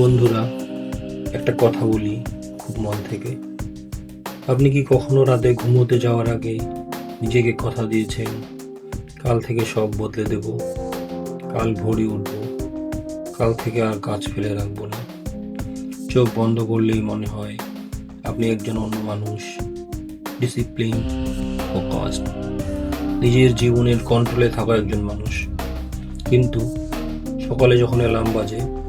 বন্ধুরা, একটা কথা বলি খুব মন থেকে। আপনি কি কখনো রাতে ঘুমোতে যাওয়ার আগে নিজেকে কথা দিয়েছেন, কাল থেকে সব বদলে দেব, কাল ভোরে উঠব, কাল থেকে আর কাজ ফেলে রাখব না? চোখ বন্ধ করলেই মনে হয় আপনি একজন অন্য মানুষ ডিসিপ্লিন ও ফোকাসড নিজের জীবনের কন্ট্রোলে থাকা একজন মানুষ। কিন্তু সকালে যখন অ্যালার্ম বাজে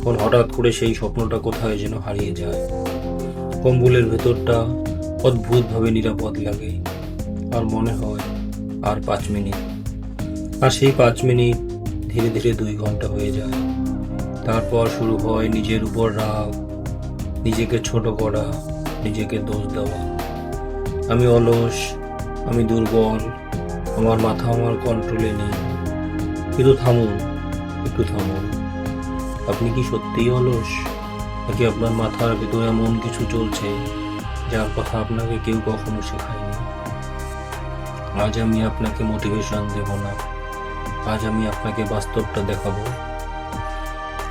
তখন হঠাৎ করে সেই স্বপ্নটা কোথায় যেন হারিয়ে যায়। কম্বলের ভেতরটা অদ্ভুতভাবে নিরাপদ লাগে। আর মনে হয় আর পাঁচ মিনিট। আর সেই পাঁচ মিনিট ধীরে ধীরে দুই ঘণ্টা হয়ে যায়। তারপর শুরু হয় নিজের উপর রাগ, নিজেকে ছোট করা, নিজেকে দোষ দেওয়া। আমি অলস, আমি দুর্বল, আমার মাথা আমার কন্ট্রোলে নেই। কিন্তু থামুন, একটু থামুন। আপনি কি সত্যিই অলস? নাকি আপনার মাথার ভেতরে এমন কিছু চলছে যার কথা আপনাকে কেউ কখনো শেখায়নি? আজ আমি আপনাকে মোটিভেশন দেব না। আজ আমি আপনাকে বাস্তবটা দেখাবো।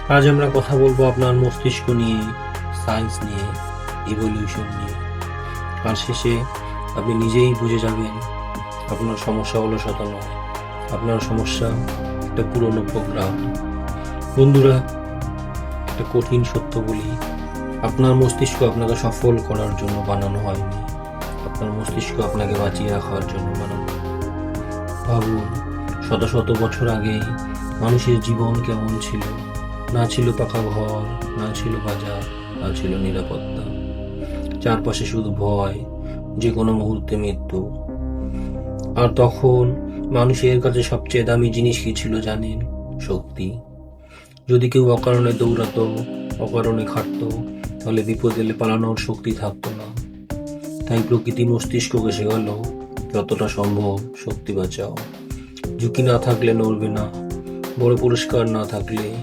আজ আমরা কথা বলব আপনার মস্তিষ্ক নিয়ে সায়েন্স নিয়ে ইভলিউশন নিয়ে। আর শেষে আপনি নিজেই বুঝে যাবেন, আপনার সমস্যা অলসতা নয়। আপনার সমস্যা একটা পুরনো প্রোগ্রাম বন্ধুরা একটা কঠিন সত্য বলি, আপনার মস্তিষ্ক আপনাকে সফল করার জন্য বানানো হয়নি। আপনার মস্তিষ্ক আপনাকে বাঁচিয়ে রাখার জন্য বানানো ভাবুন, শত শত বছর আগে মানুষের জীবন কেমন ছিল? না ছিল পাকা ঘর, না ছিল বাজার, না ছিল নিরাপত্তা। চারপাশে শুধু ভয় যে কোনো মুহূর্তে মৃত্যু। আর তখন মানুষের কাছে সবচেয়ে দামি জিনিস কি ছিল জানেন? শক্তি। যদি কেউ অকারণে দৌড়াতো, অকারণে খাটতো, তাহলে বিপদ এলে পালানোর শক্তি থাকতো না। তাই প্রকৃতি মস্তিষ্ককে শেখালো, যতটা সম্ভব শক্তি বাঁচাও। ঝুঁকি না থাকলে নড়বে না, বড় পুরস্কার না থাকলে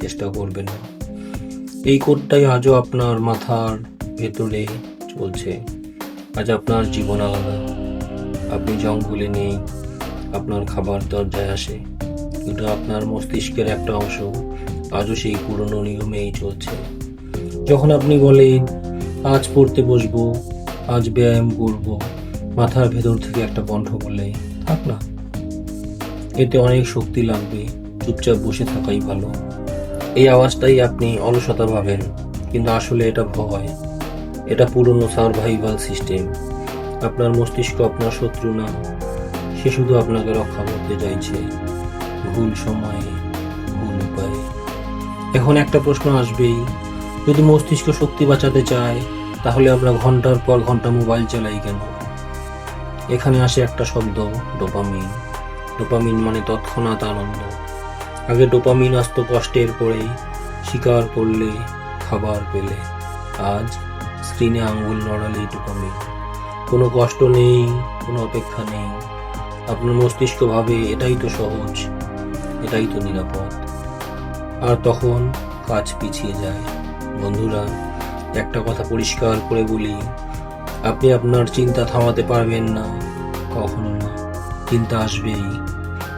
চেষ্টা করবে না। এই কোডটাই আজও আপনার মাথার ভেতরে চলছে। আজ আপনার জীবন আলাদা। আপনি জঙ্গলে নেই, আপনার খাবার দরজায় আসে। কিন্তু আপনার মস্তিষ্কের একটা অংশ আজও সেই পুরনো নিয়মেই চলছে। যখন আপনি বলেন, আজ পড়তে বসবো, আজ ব্যায়াম করব, মাথার ভেতর থেকে একটা কণ্ঠ বলে থাক না। এতে অনেক শক্তি লাগবে, চুপচাপ বসে থাকাই ভালো। এই আওয়াজটাই আপনি অলসতা ভাবেন, কিন্তু আসলে এটা ভয়। এটা পুরনো সার্ভাইভাল সিস্টেম। আপনার মস্তিষ্ক আপনার শত্রু না, সে শুধু আপনাকে রক্ষা করতে চাইছে। ভুল সময়ে এখন একটা প্রশ্ন আসবেই। যদি মস্তিষ্ক শক্তি বাঁচাতে চায়, তাহলে আমরা ঘণ্টার পর ঘণ্টা মোবাইল চালাই কেন? এখানে আসে একটা শব্দ, ডোপামিন। ডোপামিন মানে তৎক্ষণাৎ আনন্দ। আগে ডোপামিন আসতো কষ্টের পরেই, শিকার করলে, খাবার পেলে। আজ স্ক্রিনে আঙ্গুল নড়ালে ডোপামিন। কোনো কষ্ট নেই, কোনো অপেক্ষা নেই। আপনার মস্তিষ্ক ভাবে, এটাই তো সহজ, এটাই তো নিরাপদ। আর তখন কাজ পিছিয়ে যায়। বন্ধুরা, একটা কথা পরিষ্কার করে বলি, আপনি আপনার চিন্তা থামাতে পারবেন না, কখনো না। চিন্তা আসবেই,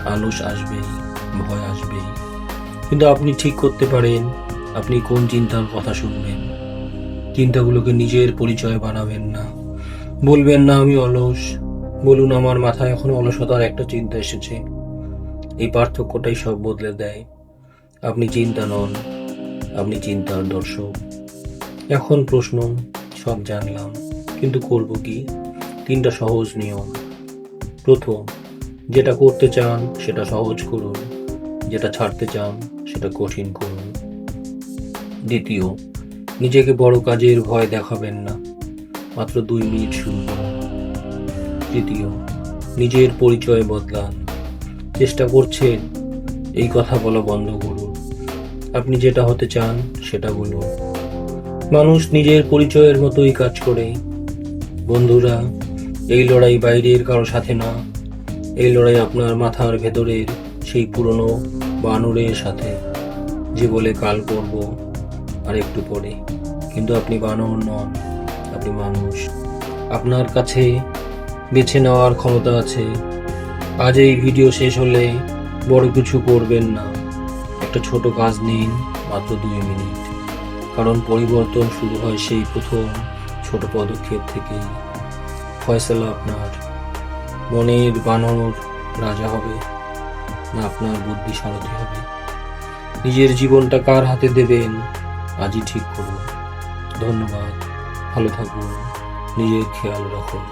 আলস আসবেই, ভয় আসবেই। কিন্তু আপনি ঠিক করতে পারেন, আপনি কোন চিন্তার কথা শুনবেন? চিন্তাগুলোকে নিজের পরিচয় বানাবেন না। বলবেন, না, আমি অলস। বলুন, আমার মাথায় এখন অলসতার একটা চিন্তা এসেছে। এই পার্থক্যটাই সব বদলে দেয়। আপনি চিন্তা নন, আপনি চিন্তার দর্শক। এখন প্রশ্ন, সব জানলাম, কিন্তু করব কি? তিনটা সহজ নিয়ম। প্রথম, যেটা করতে চান, সেটা সহজ করুন। যেটা ছাড়তে চান, সেটা কঠিন করুন। দ্বিতীয়, নিজেকে বড় কাজের ভয় দেখাবেন না। মাত্র দুই মিনিট শুরু করুন। তৃতীয়, নিজের পরিচয় বদলান। চেষ্টা করছেন, এই কথা বলা বন্ধ করুন। আপনি যেটা হতে চান, সেটা বলুন। মানুষ নিজের পরিচয়ের মতোই কাজ করে। বন্ধুরা, এই লড়াই বাইরের কারও সাথে না। এই লড়াই আপনার মাথার ভেতরের সেই পুরনো বানরের সাথে, যে বলে কাল করব আর একটু পরে। কিন্তু আপনি বানর নন, আপনি মানুষ। আপনার কাছে বেছে নেওয়ার ক্ষমতা আছে। আজ এই ভিডিও শেষ হলে বড় কিছু করবেন না। একটা ছোট কাজ নিন মাত্র দুই মিনিট। কারণ পরিবর্তন শুরু হয় সেই প্রথম ছোট পদক্ষেপ থেকেই। ফয়সালা আপনার মনের বানর রাজা হবে না আপনার বুদ্ধি সারথি হবে। নিজের জীবনটা কার হাতে দেবেন আজই ঠিক করুন। ধন্যবাদ। ভালো থাকুন। নিজের খেয়াল রাখুন।